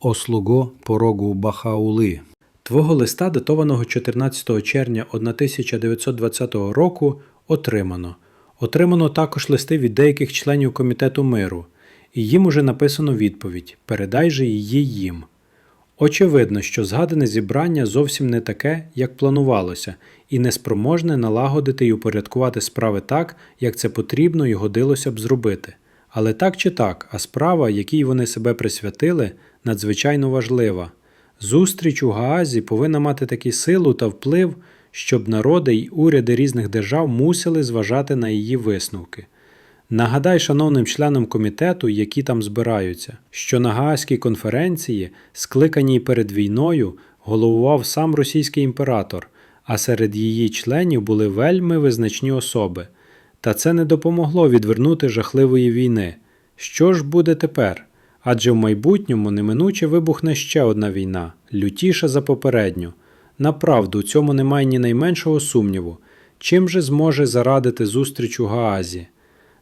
О слуго порогу Бахаули. Твого листа, датованого 14 червня 1920 року, отримано. Отримано також листи від деяких членів комітету миру, і їм уже написано відповідь Передай же її їм. Очевидно, що згадане зібрання зовсім не таке, як планувалося, і неспроможне налагодити і упорядкувати справи так, як це потрібно і годилося б зробити. Але так чи так, а справа, якій вони себе присвятили, надзвичайно важлива. Зустріч у Гаазі повинна мати таку силу та вплив, щоб народи й уряди різних держав мусили зважати на її висновки. Нагадай шановним членам комітету, які там збираються, що на Гаазькій конференції, скликаній перед війною, головував сам російський імператор, а серед її членів були вельми визначні особи. Та це не допомогло відвернути жахливої війни. Що ж буде тепер? Адже в майбутньому неминуче вибухне ще одна війна, лютіша за попередню. Направду, у цьому немає ні найменшого сумніву. Чим же зможе зарадити зустріч у Гаазі?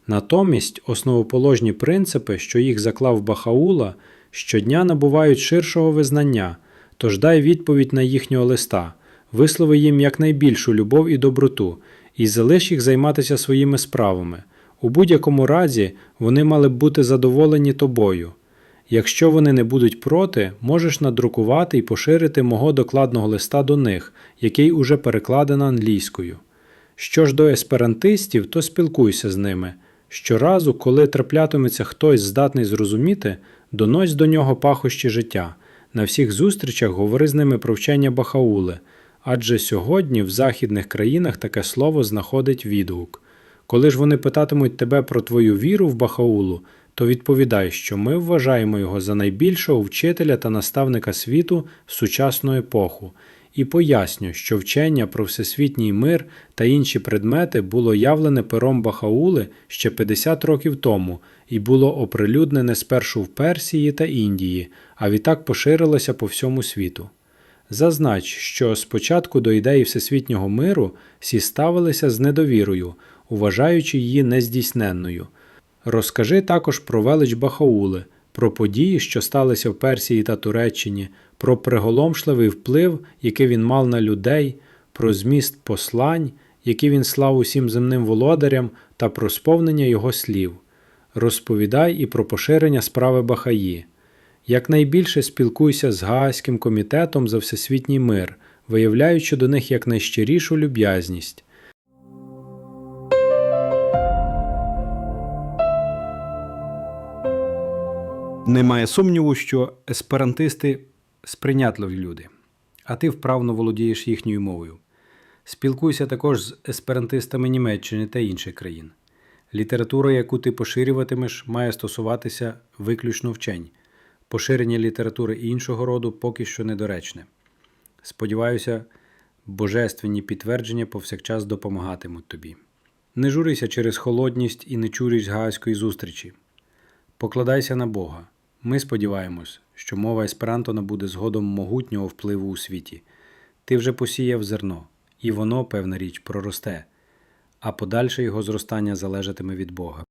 Натомість основоположні принципи, що їх заклав Бахаула, щодня набувають ширшого визнання, тож дай відповідь на їхнього листа, вислови їм якнайбільшу любов і доброту, і залиш їх займатися своїми справами. У будь-якому разі вони мали б бути задоволені тобою. Якщо вони не будуть проти, можеш надрукувати і поширити мого докладного листа до них, який уже перекладено англійською. Що ж до есперантистів, то спілкуйся з ними. Щоразу, коли траплятиметься хтось здатний зрозуміти, донось до нього пахощі життя. На всіх зустрічах говори з ними про вчення Бахаули, адже сьогодні в західних країнах таке слово знаходить відгук. Коли ж вони питатимуть тебе про твою віру в Бахаулу, то відповідай, що ми вважаємо його за найбільшого вчителя та наставника світу в сучасну епоху, і поясню, що вчення про всесвітній мир та інші предмети було явлене пером Бахаули ще 50 років тому і було оприлюднене спершу в Персії та Індії, а відтак поширилося по всьому світу. Зазнач, що спочатку до ідеї всесвітнього миру всі ставилися з недовірою, вважаючи її нездійсненною. Розкажи також про велич Бахаули, про події, що сталися в Персії та Туреччині, про приголомшливий вплив, який він мав на людей, про зміст послань, які він слав усім земним володарям, та про сповнення його слів. Розповідай і про поширення справи Бахаї. Якнайбільше спілкуйся з Гаазьким комітетом за всесвітній мир, виявляючи до них якнайщирішу люб'язність. Немає сумніву, що есперантисти сприйнятливі люди, а ти вправно володієш їхньою мовою. Спілкуйся також з есперантистами Німеччини та інших країн. Література, яку ти поширюватимеш, має стосуватися виключно вчень. Поширення літератури іншого роду поки що недоречне. Сподіваюся, божественні підтвердження повсякчас допомагатимуть тобі. Не журися через холодність і нечурість гаазької зустрічі. Покладайся на Бога. Ми сподіваємось, що мова есперанто набуде згодом могутнього впливу у світі. Ти вже посіяв зерно, і воно, певна річ, проросте, а подальше його зростання залежатиме від Бога.